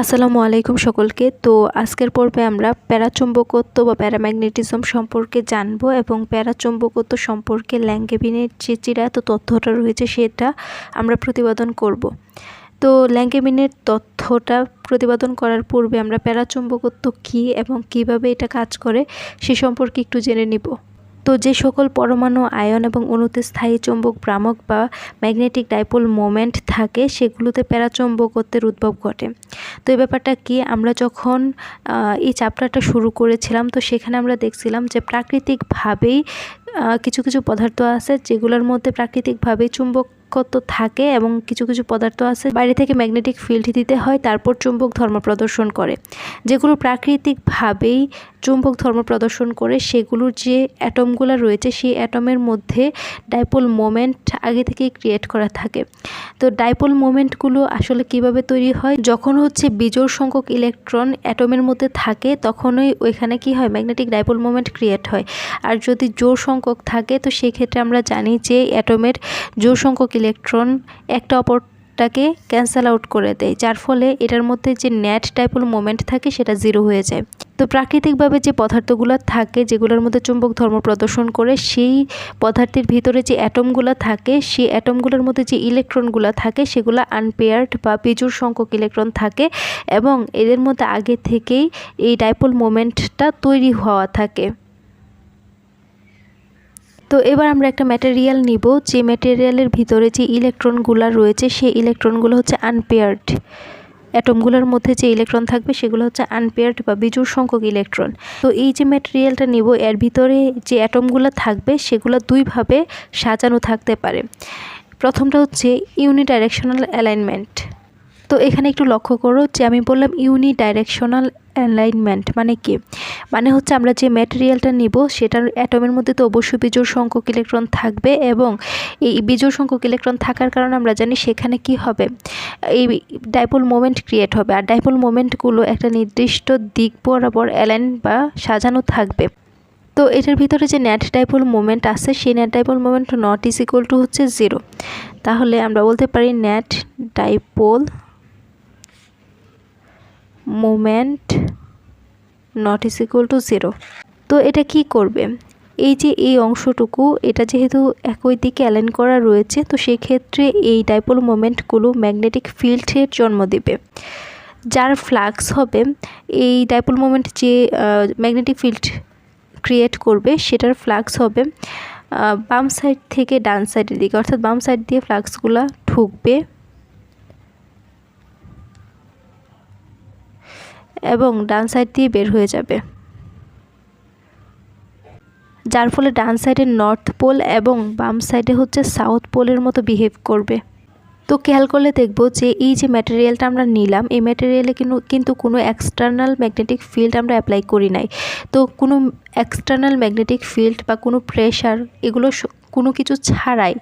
আসসালামু আলাইকুম সকলকে। তো আজকের পর্বে আমরা প্যারাচুম্বকত্ব বা প্যারাম্যাগনেটিজম সম্পর্কে জানব এবং প্যারাচুম্বকত্ব সম্পর্কে ল্যাঙ্গেবিনের যে চিরায়ত তথ্যটা রয়েছে সেটা আমরা প্রতিপাদন করব। তো ল্যাঙ্গেবিনের তথ্যটা প্রতিপাদন করার পূর্বে আমরা প্যারাচুম্বকত্ব কী এবং কীভাবে এটা কাজ করে সে সম্পর্কে একটু জেনে নিব। তো যে সকল পরমাণু আয়ন এবং অণুতে স্থায়ী চৌম্বক ভ্রামক বা ম্যাগনেটিক ডাইপোল মোমেন্ট থাকে, সেগুলোতে প্যারাচৌম্বকত্বের উদ্ভব ঘটে। তো এই ব্যাপারটা কি? আমরা যখন এই চ্যাপ্টারটা শুরু করেছিলাম, তো সেখানে আমরা দেখছিলাম যে প্রাকৃতিকভাবেই কিছু কিছু পদার্থ আছে যেগুলোর মধ্যে প্রাকৃতিকভাবেই চুম্বক তো থাকে এবং কিছু কিছু পদার্থ আছে, বাইরে থেকে ম্যাগনেটিক ফিল্ড দিতে হয়, তারপর চুম্বক ধর্ম প্রদর্শন করে। যেগুলো প্রাকৃতিকভাবেই চুম্বক ধর্ম প্রদর্শন করে, সেগুলোর যে অ্যাটমগুলো রয়েছে, সেই অ্যাটমের মধ্যে ডাইপোল মোমেন্ট আগে থেকেই ক্রিয়েট করা থাকে। তো ডাইপোল মোমেন্টগুলো আসলে কীভাবে তৈরি হয়? যখন হচ্ছে বিজোড় সংখ্যক ইলেকট্রন অ্যাটমের মধ্যে থাকে, তখনই ওইখানে কি হয়? ম্যাগনেটিক ডাইপোল মোমেন্ট ক্রিয়েট হয়। আর যদি জোর সংখ্যক থাকে, তো সেক্ষেত্রে আমরা জানি যে অ্যাটমের জোর সংখ্যক ইলেকট্রন একটা অপরটাকে ক্যান্সেল আউট করে দেয়, যার ফলে এটার মধ্যে যে নেট টাইপল মোমেন্ট থাকে সেটা জিরো হয়ে যায়। তো প্রাকৃতিকভাবে যে পদার্থগুলো থাকে, যেগুলোর মধ্যে চুম্বক ধর্ম প্রদর্শন করে, সেই পদার্থের ভিতরে যে অ্যাটমগুলো থাকে, সেই অ্যাটমগুলোর মধ্যে যে ইলেকট্রনগুলো থাকে, সেগুলো আনপেয়ার্ড বা প্রচুর সংখ্যক ইলেকট্রন থাকে এবং এদের মধ্যে আগে থেকেই এই ডাইপোল মোমেন্টটা তৈরি হওয়া থাকে। তো এবার আমরা একটা ম্যাটেরিয়াল নিব, যে ম্যাটেরিয়ালের ভিতরে যে ইলেকট্রনগুলো রয়েছে, সেই ইলেকট্রনগুলো হচ্ছে আনপেয়ার্ড অ্যাটমগুলোর মধ্যে যে ইলেকট্রন থাকবে, সেগুলো হচ্ছে আনপেয়ার্ড বা বিজুর সংখ্যক ইলেকট্রন তো এই যে ম্যাটেরিয়ালটা নিব, এর ভিতরে যে অ্যাটমগুলো থাকবে, সেগুলো দুইভাবে সাজানো থাকতে পারে। প্রথমটা হচ্ছে ইউনিডাইরেকশনাল অ্যালাইনমেন্ট তো এখানে একটু লক্ষ্য করো যে আমি বললাম ইউনি ডাইরেকশনাল অ্যালাইনমেন্ট মানে কি? মানে হচ্ছে আমরা যে ম্যাটেরিয়ালটা নিব, সেটার অ্যাটমের মধ্যে তো অবশ্যই বিজোড় সংখ্যক ইলেকট্রন থাকবে এবং এই বিজোড় সংখ্যক ইলেকট্রন থাকার কারণে আমরা জানি সেখানে কি হবে। এই ডাইপোল মোমেন্ট ক্রিয়েট হবে, আর ডাইপোল মোমেন্টগুলো একটা নির্দিষ্ট দিক বরাবর অ্যালাইন বা সাজানো থাকবে। তো এটার ভিতরে যে নেট ডাইপোল মোমেন্ট আছে, সেই net dipole moment not is equal to হচ্ছে জিরো তাহলে আমরা বলতে পারি net dipole moment not is equal to zero তো এটা কি করবে? এই যে এই অংশটুকু, এটা যেহেতু একই দিকে অ্যালাইন করা রয়েছে, তো সেক্ষেত্রে এই ডাইপোল মোমেন্টগুলো ম্যাগনেটিক ফিল্ডের জন্ম দেবে। যার ফ্লাক্স হবে, এই ডাইপোল মোমেন্ট যে ম্যাগনেটিক ফিল্ড ক্রিয়েট করবে, সেটার ফ্লাক্স হবে বাম সাইড থেকে ডান সাইডের দিকে। অর্থাৎ বাম সাইড দিয়ে ফ্লাক্সগুলো ঢুকবে। এবং ডান সাইড দিয়ে বের হয়ে যাবে। যার ফলে ডান সাইডে নর্থ পোল এবং বাম সাইডে হচ্ছে সাউথ পোলের মতো বিহেভ করবে। তো খেয়াল করলে দেখব যে এই যে ম্যাটেরিয়ালটা আমরা নিলাম, এই ম্যাটেরিয়ালে কিন্তু কিন্তু কোনো এক্সটার্নাল ম্যাগনেটিক ফিল্ড আমরা অ্যাপ্লাই করি নাই। তো কোনো এক্সটার্নাল ম্যাগনেটিক ফিল্ড বা কোনো প্রেশার এগুলো কোনো কিছু ছাড়াই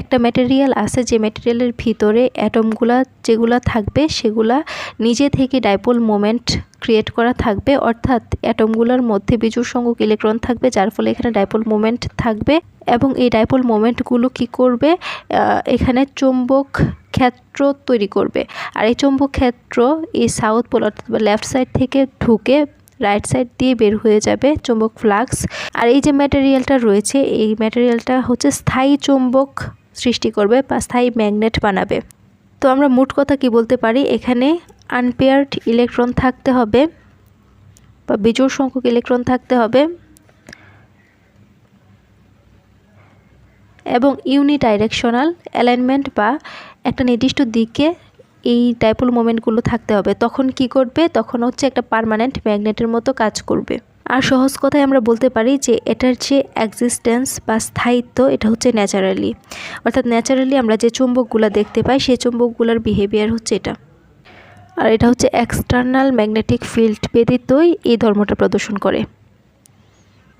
একটা ম্যাটেরিয়াল আছে যে ম্যাটেরিয়ালের ভিতরে অ্যাটমগুলা যেগুলা থাকবে সেগুলা নিজে থেকে ডাইপোল মোমেন্ট ক্রিয়েট করা থাকবে। অর্থাৎ অ্যাটমগুলোর মধ্যে বিজুর সংখ্যক ইলেকট্রন থাকবে, যার ফলে এখানে ডাইপোল মোমেন্ট থাকবে এবং এই ডাইপোল মোমেন্টগুলো কি করবে? এখানে চুম্বক ক্ষেত্র তৈরি করবে। আর এই চুম্বক ক্ষেত্র এই সাউথ পোল অর্থাৎ লেফট সাইড থেকে ঢুকে রাইট সাইড দিয়ে বের হয়ে যাবে চুম্বক ফ্লাক্স। আর এই যে ম্যাটেরিয়ালটা রয়েছে, এই ম্যাটেরিয়ালটা হচ্ছে স্থায়ী চুম্বক সৃষ্টি করবে বা স্থায়ী ম্যাগনেট বানাবে। তো আমরা মোট কথা কি বলতে পারি? এখানে আনপেয়ার্ড ইলেকট্রন থাকতে হবে বা বিজোড় সংখ্যক ইলেকট্রন থাকতে হবে। এবং ইউনি ডাইরেকশনাল অ্যালাইনমেন্ট বা একটা নির্দিষ্ট দিকে এই ডাইপোল মোমেন্টগুলো থাকতে হবে। তখন কি করবে? তখন হচ্ছে একটা পারমানেন্ট ম্যাগনেটের মতো কাজ করবে। আর সহজ কথায় আমরা বলতে পারি যে, এটার যে এক্সিস্টেন্স বা স্থায়িত্ব, এটা হচ্ছে ন্যাচারালি অর্থাৎ ন্যাচারালি আমরা যে চুম্বকগুলো দেখতে পাই, সেই চুম্বকগুলোর বিহেভিয়ার হচ্ছে এটা। আর এটা হচ্ছে এক্সটার্নাল ম্যাগনেটিক ফিল্ড ব্যতীতই এই ধর্মটা প্রদর্শন করে।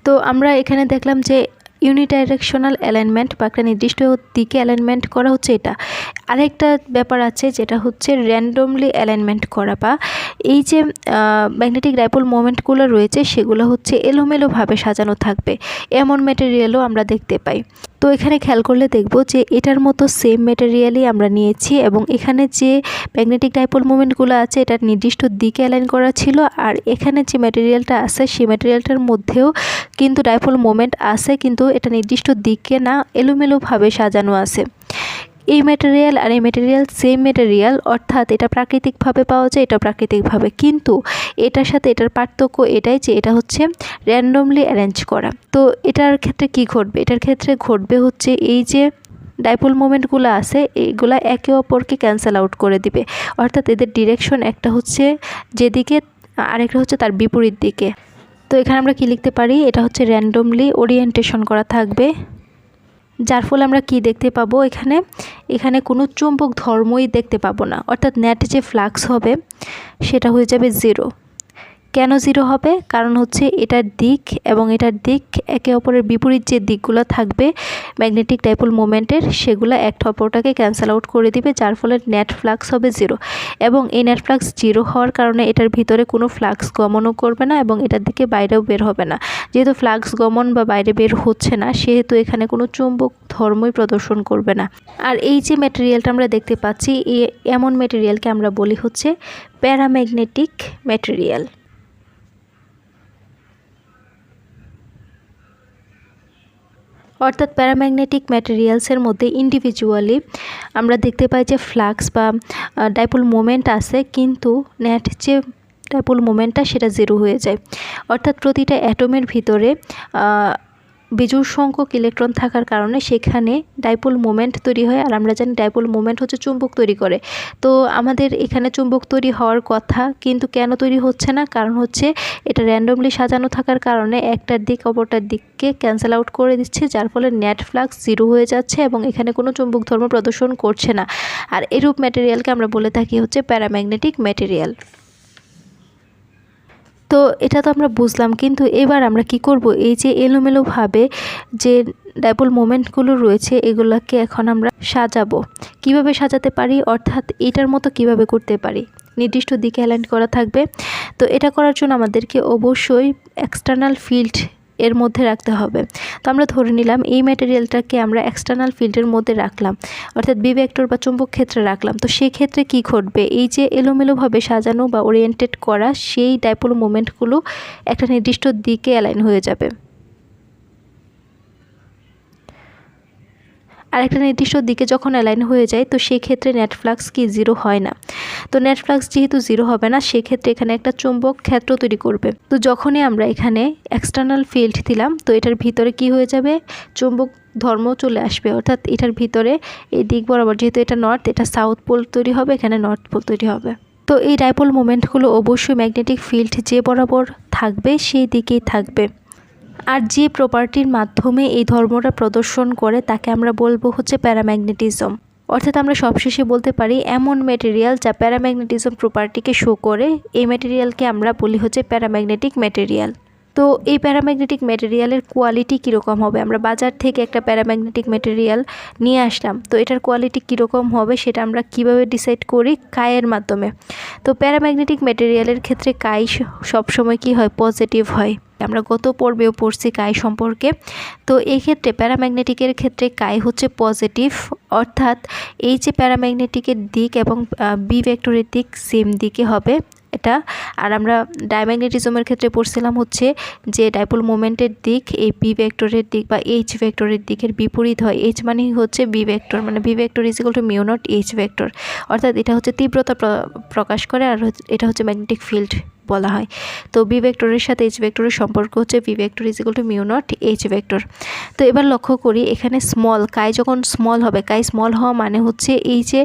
তো আমরা এখানে দেখলাম যে ইউনিডাইরেকশনাল অ্যালাইনমেন্ট বা একটা নির্দিষ্ট দিকে অ্যালাইনমেন্ট করা হচ্ছে এটা। আরেকটা ব্যাপার আছে যেটা হচ্ছে র্যান্ডমলি অ্যালাইনমেন্ট করা বা এই যে ম্যাগনেটিক ডাইপোল মোমেন্টগুলো রয়েছে সেগুলো হচ্ছে এলোমেলোভাবে সাজানো থাকবে। এমন ম্যাটেরিয়ালও আমরা দেখতে পাই। তো এখানে খেয়াল করলে দেখব যে এটার মতো সেম মেটেরিয়ালই আমরা নিয়েছি এবং এখানে যে ম্যাগনেটিক ডাইপোল মুভমেন্টগুলো আছে, এটা নির্দিষ্ট দিকে অ্যালাইন করা ছিল আর এখানে যে ম্যাটেরিয়ালটা আছে, সেই ম্যাটেরিয়ালটার মধ্যেও কিন্তু ডাইপোল মুভমেন্ট আছে, কিন্তু এটা নির্দিষ্ট দিকে না, এলোমেলোভাবে সাজানো আছে। এই ম্যাটেরিয়াল আর এই ম্যাটেরিয়াল সেম ম্যাটেরিয়াল অর্থাৎ এটা প্রাকৃতিকভাবে পাওয়া যায়, এটা প্রাকৃতিকভাবে। কিন্তু এটার সাথে এটার পার্থক্য এটাই যে এটা হচ্ছে র্যান্ডমলি অ্যারেঞ্জ করা। তো এটার ক্ষেত্রে কি ঘটবে? এটার ক্ষেত্রে ঘটবে হচ্ছে এই যে ডাইপোল মোমেন্টগুলো আছে এইগুলা একে অপরকে ক্যান্সেল আউট করে দিবে। অর্থাৎ এদের ডিরেকশন একটা হচ্ছে যেদিকে, আরেকটা হচ্ছে তার বিপরীত দিকে। তো এখানে আমরা কি লিখতে পারি? এটা হচ্ছে র্যান্ডমলি ওরিয়েন্টেশন করা থাকবে। যার ফলে আমরা কি দেখতে পাবো এখানে? এখানে কোনো চুম্বক ধর্মই দেখতে পাবো না। অর্থাৎ নেট যে ফ্লাক্স হবে, সেটা হয়ে যাবে জিরো কেন জিরো হবে? কারণ হচ্ছে এটার দিক এবং এটার দিক একে অপরের বিপরীত যে দিকগুলো থাকবে ম্যাগনেটিক ডাইপোল মোমেন্টের সেগুলো একটা অপরটাকে ক্যান্সেল আউট করে দিবে, যার ফলে নেট ফ্লাক্স হবে জিরো এবং এই নেট ফ্লাক্স জিরো হওয়ার কারণে এটার ভিতরে কোনো ফ্লাক্স গমনও করবে না এবং এটার দিকে বাইরেও বের হবে না। যেহেতু ফ্লাক্স গমন বা বাইরে বের হচ্ছে না, সেহেতু এখানে কোনো চুম্বক ধর্মই প্রদর্শন করবে না। আর এই যে ম্যাটেরিয়ালটা আমরা দেখতে পাচ্ছি এমন ম্যাটেরিয়ালকে আমরা বলি হচ্ছে প্যারাম্যাগনেটিক ম্যাটেরিয়াল অর্থাৎ প্যারাম্যাগনেটিক ম্যাটেরিয়ালসের মধ্যে ইন্ডিভিজুয়ালি আমরা দেখতে পাই যে ফ্লাক্স বা ডাইপোল মোমেন্ট আছে, কিন্তু নেট যে ডাইপোল মোমেন্টটা সেটা জিরো হয়ে যায়। অর্থাৎ প্রতিটা অ্যাটমের ভিতরে বিজুর সংখ্যক ইলেকট্রন থাকার কারণে সেখানে ডাইপোল মোমেন্ট তৈরি হয়। আর আমরা জানি ডাইপোল মোমেন্ট হচ্ছে চুম্বক তৈরি করে। তো আমাদের এখানে চুম্বক তৈরি হওয়ার কথা কিন্তু কেন তৈরি হচ্ছে না? কারণ হচ্ছে এটা র্যান্ডমলি সাজানো থাকার কারণে একটার দিক অপরটার দিককে ক্যান্সেল আউট করে দিচ্ছে, যার ফলে নেট ফ্লাক্স জিরো হয়ে যাচ্ছে এবং এখানে কোনো চুম্বক ধর্ম প্রদর্শন করছে না। আর এরূপ ম্যাটেরিয়ালকে আমরা বলে থাকি হচ্ছে প্যারাম্যাগনেটিক ম্যাটেরিয়াল তো এটা তো আমরা বুঝলাম, কিন্তু এবার আমরা কি করব? এই যে এলোমেলোভাবে যে ডাবল মোমেন্টগুলো রয়েছে, এগুলোকে এখন আমরা সাজাবো। কীভাবে সাজাতে পারি? অর্থাৎ এটার মতো কীভাবে করতে পারি? নির্দিষ্ট দিকে অ্যালাইন করা থাকবে। তো এটা করার জন্য আমাদেরকে অবশ্যই এক্সটার্নাল ফিল্ড এর মধ্যে রাখতে হবে। তো আমরা ধরে নিলাম এই ম্যাটেরিয়ালটাকে আমরা এক্সটার্নাল ফিল্ডের মধ্যে রাখলাম। অর্থাৎ বি ভেক্টর বা চুম্বক ক্ষেত্রে রাখলাম। তো সেক্ষেত্রে কি ঘটবে? এই যে এলোমেলোভাবে সাজানো বা ওরিয়েন্টেড করা, সেই ডাইপোল মুভমেন্টগুলো একটা নির্দিষ্ট দিকে অ্যালাইন হয়ে যাবে। আর একটা নির্দিষ্ট দিকে যখন অ্যালাইন হয়ে যায়, তো সেই ক্ষেত্রে নেট কি জিরো হয় না। তো নেট ফ্লাক্স যেহেতু জিরো হবে না, সেক্ষেত্রে এখানে একটা চুম্বক ক্ষেত্র তৈরি করবে। তো যখনই আমরা এখানে এক্সটার্নাল ফিল্ড দিলাম, তো এটার ভিতরে কি হয়ে যাবে? চুম্বক ধর্ম চলে আসবে। অর্থাৎ এটার ভিতরে এই দিক বরাবর, যেহেতু এটা নর্থ এটা সাউথ পোল তৈরি হবে, এখানে নর্থ পোল তৈরি হবে। তো এই ডাইপোল মোমেন্টগুলো অবশ্যই ম্যাগনেটিক ফিল্ড যে বরাবর থাকবে, সেই দিকেই থাকবে। আর যে প্রপার্টির মাধ্যমে এই ধর্মটা প্রদর্শন করে, তাকে আমরা বলব হচ্ছে প্যারাম্যাগনেটিজম অর্থাৎ আমরা সবশেষে বলতে পারি, এমন ম্যাটেরিয়াল যা প্যারাম্যাগনেটিজম প্রপার্টিকে শো করে, এই ম্যাটেরিয়ালকে আমরা বলি হচ্ছে প্যারাম্যাগনেটিক ম্যাটেরিয়াল তো এই প্যারাম্যাগনেটিক ম্যাটেরিয়ালের কোয়ালিটি কীরকম হবে? আমরা বাজার থেকে একটা প্যারাম্যাগনেটিক ম্যাটেরিয়াল নিয়ে আসলাম, তো এটার কোয়ালিটি কীরকম হবে সেটা আমরা কীভাবে ডিসাইড করি? কায়ের মাধ্যমে। তো প্যারাম্যাগনেটিক ম্যাটেরিয়ালের ক্ষেত্রে কাই সবসময় কি হয়? পজিটিভ হয়। আমরা গত পর্বেও পড়ছি কাই সম্পর্কে। তো এই ক্ষেত্রে প্যারাম্যাগনেটিকের ক্ষেত্রে কাই হচ্ছে পজিটিভ, অর্থাৎ এই যে প্যারাম্যাগনেটিকের দিক এবং বি ভেক্টরের দিক সেম দিকে হবে এটা। আর আমরা ডায়ম্যাগনেটিজমের ক্ষেত্রে পড়ছিলাম হচ্ছে যে ডাইপোল মোমেন্টের দিক এই বি ভেক্টরের দিক বা এইচ ভেক্টরের দিকের বিপরীত হয়। এইচ মানে হচ্ছে বি ভেক্টর মানে B vector is equal to mu naught H vector. অর্থাৎ এটা হচ্ছে তীব্রতা প্রকাশ করে আর এটা হচ্ছে ম্যাগনেটিক ফিল্ড বলা হয়। তো বি ভেক্টরের সাথে এইচ ভেক্টরের সম্পর্ক হচ্ছে B vector is equal to mu naught H vector. তো এবার লক্ষ্য করি এখানে স্মল কাই যখন স্মল হবে কাই স্মল হওয়া মানে হচ্ছে এই যে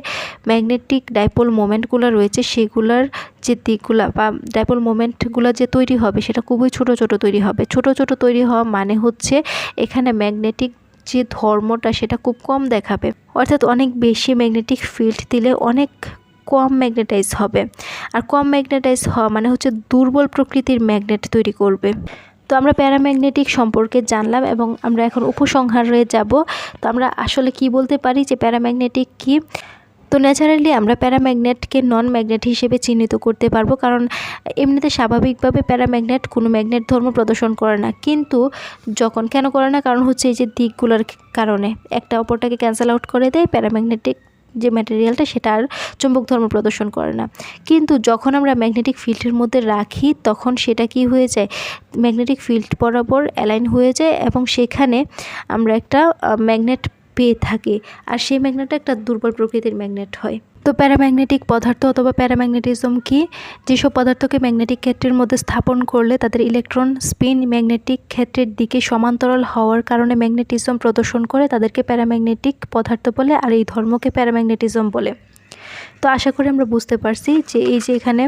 ম্যাগনেটিক ডাইপোল মোমেন্টগুলো রয়েছে, সেগুলোর যে দিকগুলো বা ডাইপোল মোমেন্টগুলো যে তৈরি হবে, সেটা খুবই ছোট ছোট তৈরি হবে। ছোট ছোট তৈরি হওয়া মানে হচ্ছে এখানে ম্যাগনেটিক যে ধর্মটা, সেটা খুব কম দেখাবে। অর্থাৎ অনেক বেশি ম্যাগনেটিক ফিল্ড দিলে অনেক কম ম্যাগনেটাইজ হবে। আর কম ম্যাগনেটাইজ হওয়া মানে হচ্ছে দুর্বল প্রকৃতির ম্যাগনেট তৈরি করবে। তো আমরা প্যারাম্যাগনেটিক সম্পর্কে জানলাম এবং আমরা এখন উপসংহারে যাব। তো আমরা আসলে কি বলতে পারি যে প্যারাম্যাগনেটিক কি? তো ন্যাচারালি আমরা প্যারাম্যাগনেটকে নন ম্যাগনেট হিসেবে চিহ্নিত করতে পারব। কারণ এমনিতে স্বাভাবিকভাবে প্যারাম্যাগনেট কোনো ম্যাগনেট ধর্ম প্রদর্শন করে না। কিন্তু যখন কেন করে না? কারণ হচ্ছে এই যে দিকগুলোর কারণে। একটা অপরটাকে ক্যান্সেল আউট করে দেয়, প্যারাম্যাগনেটিক যে ম্যাটেরিয়ালটা সেটা আর চুম্বক ধর্ম প্রদর্শন করে না। কিন্তু যখন আমরা ম্যাগনেটিক ফিল্ডের মধ্যে রাখি, তখন সেটা কি হয়ে যায়? ম্যাগনেটিক ফিল্ড বরাবর অ্যালাইন হয়ে যায় এবং সেখানে আমরা একটা ম্যাগনেট পেয়ে থাকি। আর সেই ম্যাগনেটটা একটা দুর্বল প্রকৃতির ম্যাগনেট হয়। তো প্যারাম্যাগনেটিক পদার্থ অথবা প্যারাম্যাগনেটিজম কি? যেসব পদার্থকে ম্যাগনেটিক ক্ষেত্রের মধ্যে স্থাপন করলে তাদের ইলেকট্রন স্পিন ম্যাগনেটিক ক্ষেত্রের দিকে সমান্তরাল হওয়ার কারণে ম্যাগনেটিজম প্রদর্শন করে তাদেরকে প্যারাম্যাগনেটিক পদার্থ বলে আর এই ধর্মকে প্যারাম্যাগনেটিজম বলে। তো আশা করি আমরা বুঝতে পারছি যে এই যে এখানে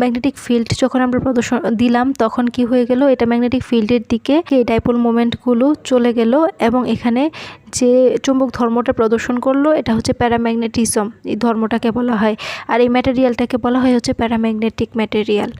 ম্যাগনেটিক ফিল্ড যখন আমরা প্রদর্শন দিলাম, তখন কি হয়ে গেল? এটা ম্যাগনেটিক ফিল্ডের দিকে এই ডাইপোল মোমেন্টগুলো চলে গেল এবং এখানে যে চুম্বক ধর্মটা প্রদর্শন করল, এটা হচ্ছে প্যারাম্যাগনেটিজম এই ধর্মটাকে বলা হয়। আর এই ম্যাটেরিয়ালটাকে বলা হয় হচ্ছে প্যারাম্যাগনেটিক ম্যাটেরিয়াল